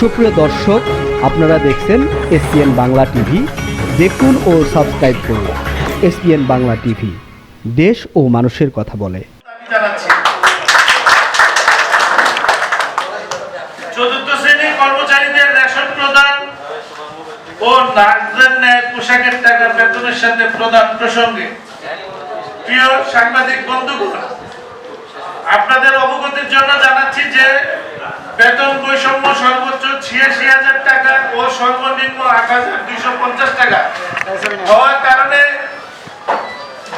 সুপ্রিয় দর্শক, আপনারা দেখছেন এসপিএন বাংলা টিভি। দেখুন ও সাবস্ক্রাইব করুন এসপিএন বাংলা টিভি। দেশ ও মানুষের কথা বলে। চতুর্থ শ্রেণির কর্মচারীদের রেশন প্রদান ও নার্সদের ন্যায় পোশাকের টাকা বেতনের সাথে প্রদান প্রসঙ্গে। প্রিয় সাংবাদিক বন্ধুগণ, আপনাদের অবগতির জন্য জানাচ্ছি যে বেতন বৈষম্য সর্বোচ্চ ছিয়াশি হাজার টাকা ও সর্বনিম্ন আট হাজার দুইশো পঞ্চাশ টাকা। হওয়ার কারণে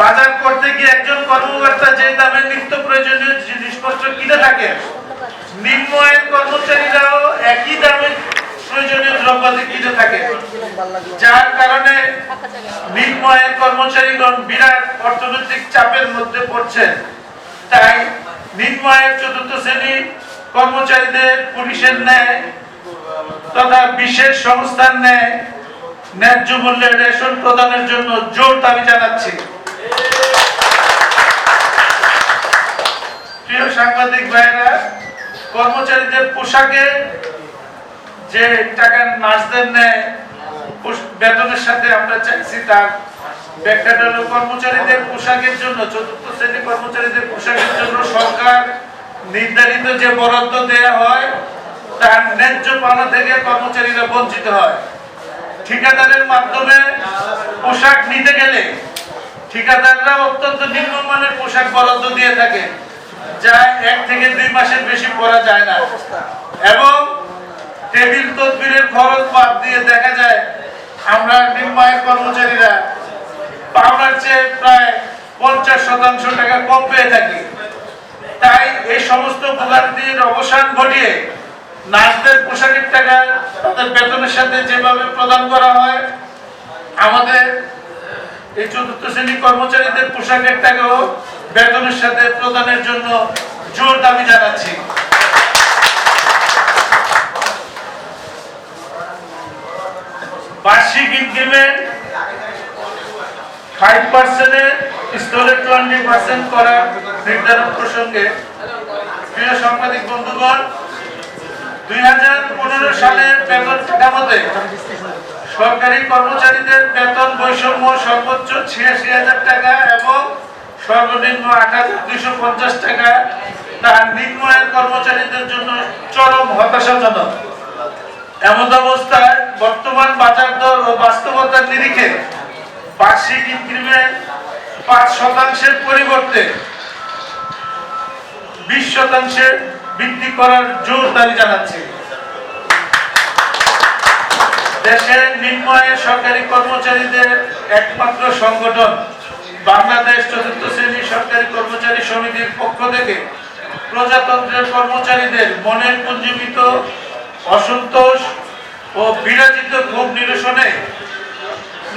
বাজার করতে গিয়ে একজন কর্মকর্তা যে দামে নিত্য প্রয়োজনীয় জিনিসপত্র কিনে থাকেন নিম্ন আয়ের কর্মচারীরাও একই দামে প্রয়োজনীয় দ্রব্যাদি কিনে থাকে। যার কারণে নিম্ন আয়ের কর্মচারীগণ বিরাট অর্থনৈতিক চাপের মধ্যে পড়ছেন। তাই নিম্ন আয়ের চতুর্থ শ্রেণি কর্মচারীদের পুলিশের ন্যায় তথা বিশেষ সংস্থার ন্যায় ন্যায্য মূল্যে রেশন প্রদানের জন্য জোর দাবি জানাচ্ছি। প্রিয় সাংবাদিক ভাইরা কর্মচারীদের পোশাকে যে টাকা নার্সদের নেয় বেতনের সাথে আমরা চাইছি, তার ব্যাখ্যাটা হলো কর্মচারীদের পোশাকের জন্য, চতুর্থ শ্রেণি কর্মচারীদের পোশাকের জন্য সরকার নির্ধারিত যে বরাদ্দ দেয়া হয়, তার ন্যায্য পাওনা থেকে কর্মচারীরা বঞ্চিত হয়। ঠিকাদারের মাধ্যমে পোশাক নিতে গেলে ঠিকাদাররা অত্যন্ত নিম্নমানের পোশাক বরাদ্দ দিয়ে থাকে, যা এক থেকে দুই মাসের বেশি পরা যায় না। এবং টেবিল তদবিরের খরচ বাদ দিয়ে দেখা যায়, আমরা নিম্নায়ের কর্মচারীরা পাওনার চেয়ে প্রায় পঞ্চাশ শতাংশ টাকা কম পেয়ে থাকি। তাই এই সমস্ত ভোগান্তির অবসান ঘটিয়ে নার্সদের পোশাকের টাকা তাদের বেতনের সাথে যেভাবে প্রদান করা হয়, আমাদের এই চতুর্থ শ্রেণি কর্মচারীদের পোশাকের টাকাও বেতনের সাথে প্রদানের জন্য জোর দাবি জানাচ্ছি। বার্ষিক ইনক্রিমেন্ট ফাইভ পার্সেন্টের স্থলে টোয়েন্টি পার্সেন্ট করার নির্ধারণ প্রসঙ্গে প্রিয় সাংবাদিক বন্ধুগণ, দুই হাজার পনেরো সালের বেতন কাঠামোতে সরকারি কর্মচারীদের বেতন বৈষম্য সর্বোচ্চ ছিয়াশি হাজার টাকা এবং সর্বনিম্ন আট হাজার দুইশো পঞ্চাশ টাকা। তার নিম্ন আয়ের কর্মচারীদের জন্য চরম হতাশাজনক। এমন অবস্থায় বর্তমান বাজার দর ও বাস্তবতার নিরিখে বার্ষিক ইনক্রিমেন্ট পাঁচ শতাংশের পরিবর্তে বিশ শতাংশে বৃদ্ধি করার জোর দাবি জানাচ্ছি। দেশের সরকারি কর্মচারীদের একমাত্র সংগঠন বাংলাদেশ চতুর্থ সরকারি কর্মচারী সমিতির পক্ষ থেকে প্রজাতন্ত্রের কর্মচারীদের মনের পুঞ্জীবিত অসন্তোষ ও বিরাজিত ক্ষোভ নিরসনে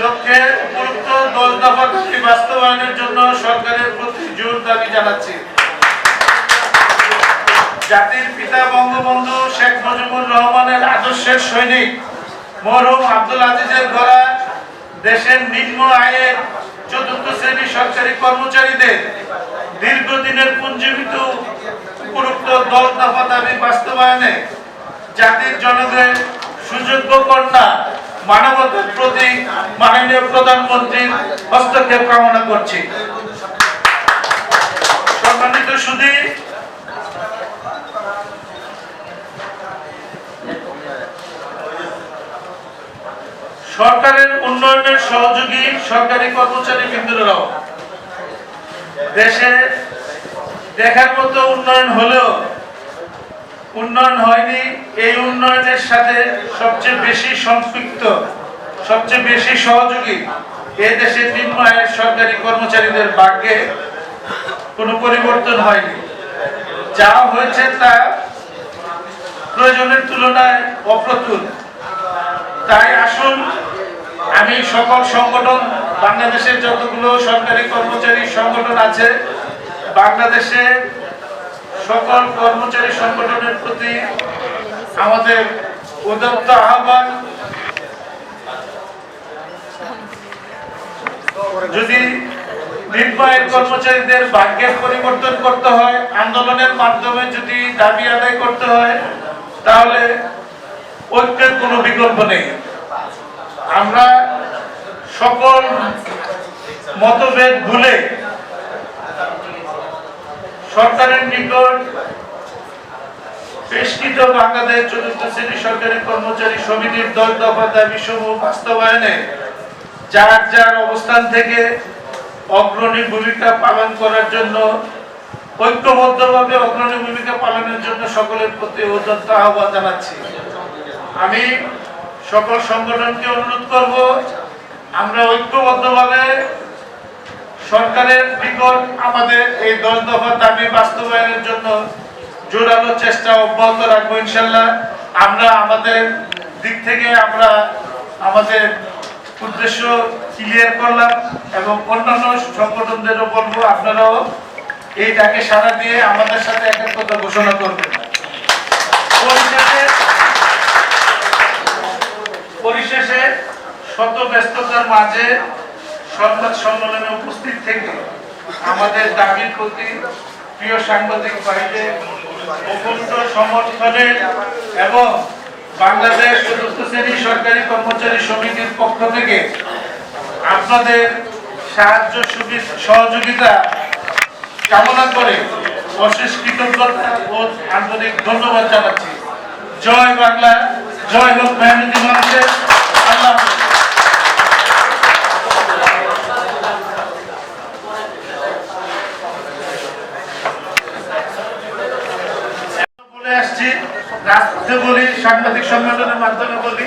লক্ষ্যে উপযুক্ত দশ দফা বাস্তবায়নের জন্য সরকারের প্রতি জোর দাবি জানাচ্ছি। জাতির পিতা বঙ্গবন্ধু শেখ মুজিবুর রহমানের আদর্শের সৈনিক, মরহুম আব্দুল আজিজের গড়া দেশের নিম্ন আয়ের চতুর্থ শ্রেণি সরকারি কর্মচারীদের দীর্ঘদিনের পুঞ্জীবিত উপরোক্ত দল দফা দাবি বাস্তবায়নে জাতির জনগণের সুযোগ্য কন্যা মানবতার প্রতি মাননীয় প্রধানমন্ত্রীর হস্তক্ষেপ কামনা করছি। সম্মানিত সুধী সরকারের উন্নয়নের সহযোগী সরকারি কর্মচারী বৃন্দরাও। দেশে দেখার মতো উন্নয়ন হলেও উন্নয়ন হয়নি, এই উন্নয়নের সাথে সবচেয়ে বেশি সম্পৃক্ত, সবচেয়ে বেশি সহযোগী এ দেশের নিম্ন আয়ের সরকারি কর্মচারীদের ভাগ্যে কোনো পরিবর্তন হয়নি। যা হয়েছে তা প্রয়োজনের তুলনায় অপ্রতুল। তাই আসুন, আমি সকল সংগঠন, বাংলাদেশের যতগুলো সরকারি কর্মচারী সংগঠন আছে, বাংলাদেশে সকল কর্মচারী সংগঠনের প্রতি আমাদের উদত্ত আহ্বান। যদি নির্বাহের কর্মচারীদের ভাগ্যের পরিবর্তন করতে হয়, আন্দোলনের মাধ্যমে যদি দাবি আদায় করতে হয়, তাহলে ঐক্যের কোনো বিকল্প নেই। আমরা সকল মতভেদ ভুলে সরকারের নিকট বেশকৃত বাংলাদেশ চতুর্থ শ্রেণি সরকারি কর্মচারী সমিতির দল দফা দাবি সমূহ বাস্তবায়নে যার যার অবস্থান থেকে অগ্রণী ভূমিকা পালন করার জন্য, ঐক্যবদ্ধভাবে অগ্রণী ভূমিকা পালনের জন্য সকলের প্রতি উদ্যত আহ্বান জানাচ্ছি। আমি সকল সংগঠনকে অনুরোধ করব, আমরা ঐক্যবদ্ধভাবে সরকারের নিকট আমাদের এই দশ দফা দাবি বাস্তবায়নের জন্য জোরালো চেষ্টা অব্যাহত রাখব ইনশাল্লাহ। আমরা আমাদের দিক থেকে আমরা আমাদের উদ্দেশ্য ক্লিয়ার করলাম এবং অন্যান্য সংগঠনদেরও বলব, আপনারাও এই ডাকে সাড়া দিয়ে আমাদের সাথে একাত্মতা ঘোষণা করবেন। শত ব্যস্ততার মাঝে সংবাদ সম্মেলনে উপস্থিত থেকে আমাদের দাবির প্রতি প্রিয় সাংবাদিক ভাইদের অকুণ্ঠ সমর্থনের এবং বাংলাদেশ চতুর্থ শ্রেণি সরকারি কর্মচারী সমিতির পক্ষ থেকে আপনাদের সাহায্য সহযোগিতা কামনা করে অশেষ কৃতজ্ঞতা ও আন্তরিক ধন্যবাদ জানাচ্ছি। জয় বাংলা, জয় হোক মেহনতি মানুষের। আল্লাহ হাফেজ। বলে আসছি রাজপথে বলি সাংবাদিক সম্মেলনের মাধ্যমে বলি,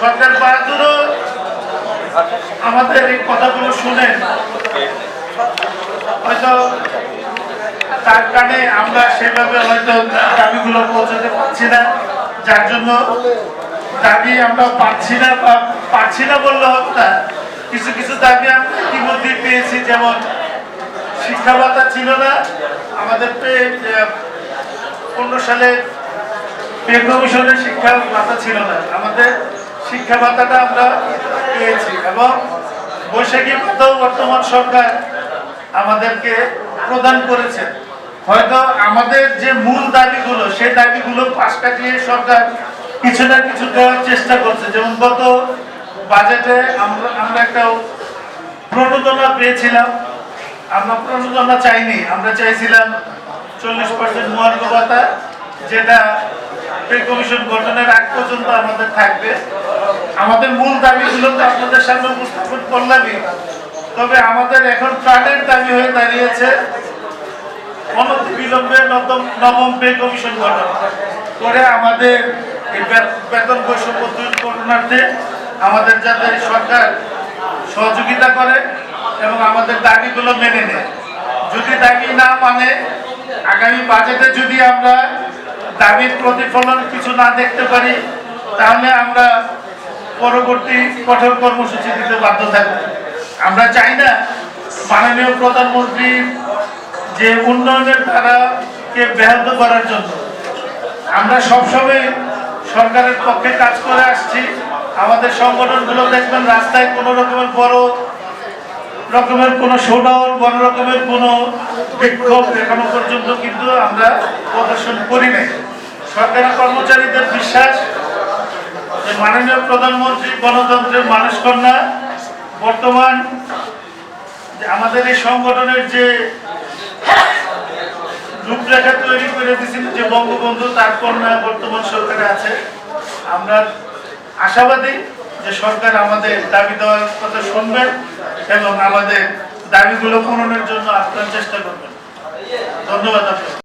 সরকার বাহাদুরও আমাদের এই কথাগুলো শুনে হয়তো তার কানে আমরা সেভাবে হয়তো দাবিগুলো পৌঁছাতে পারছি না, যার জন্য দাবি আমরা পাচ্ছি না বা পাচ্ছি না বললে হবে না। কিছু কিছু দাবি আমরা ইতিমধ্যে পেয়েছি, যেমন শিক্ষা ছিল না। আমাদের পনেরো সালে পে কমিশনের শিক্ষা ভাতা ছিল না। আমাদের শিক্ষা ভাতাটা আমরা পেয়েছি এবং বৈশাখী ভাতাও বর্তমান সরকার আমাদেরকে প্রদান করেছে। হয়তো আমাদের যে মূল দাবিগুলো, সেই দাবিগুলো পাশ কাটিয়ে সরকার কিছু না কিছু দেওয়ার চেষ্টা করছে। যেমন গত বাজেটে আমরা আমরা একটা প্রণোদনা পেয়েছিলাম। আমরা প্রণোদনা চাইনি। আমরা চাইছিলাম চল্লিশ পার্সেন্ট মহার্ঘ ভাতা। যেটা কমিশন গঠনের আগ পর্যন্ত আমাদের থাকবে। আমাদের মূল দাবিগুলো তো আপনাদের সামনে উপস্থাপন করলামই। তবে আমাদের এখন প্রাণের দাবি হয়ে দাঁড়িয়েছে অনতি বিলম্বে নবম নবম পে কমিশন গঠন। করে আমাদের এই বেতন বৈষম্য দূর করণার্থে আমাদের যাতে সরকার সহযোগিতা করে এবং আমাদের দাবিগুলো মেনে নেয়। যদি দাবি না মানে আগামী বাজেটে যদি আমরা দাবির প্রতিফলন কিছু না দেখতে পারি, তাহলে আমরা পরবর্তী কঠোর কর্মসূচি দিতে বাধ্য থাকব। আমরা চাই না মাননীয় প্রধানমন্ত্রীর যে উন্নয়নের ধারাকে ব্যাহত করার জন্য। আমরা সবসময় সরকারের পক্ষে কাজ করে আসছি। আমাদের সংগঠনগুলো দেখবেন রাস্তায় কোনো রকমের বড় রকমের কোনো শোডাউন, বড় রকমের কোনো বিক্ষোভ এখনও পর্যন্ত কিন্তু আমরা প্রদর্শন করি নাই। সরকারি কর্মচারীদের বিশ্বাস যে মাননীয় প্রধানমন্ত্রী গণতন্ত্রের মানুষ কন্যা বর্তমান আমাদের এই সংগঠনের যে রূপরেখা তৈরি করে দিয়েছিল যে বঙ্গবন্ধু, তার কন্যা বর্তমান সরকারে আছে, আমরা আশাবাদী যে সরকার আমাদের দাবি দেওয়ার কথা শুনবেন এবং আমাদের দাবিগুলো পূরণের জন্য আপ্রাণ চেষ্টা করবেন ধন্যবাদ আপনাকে।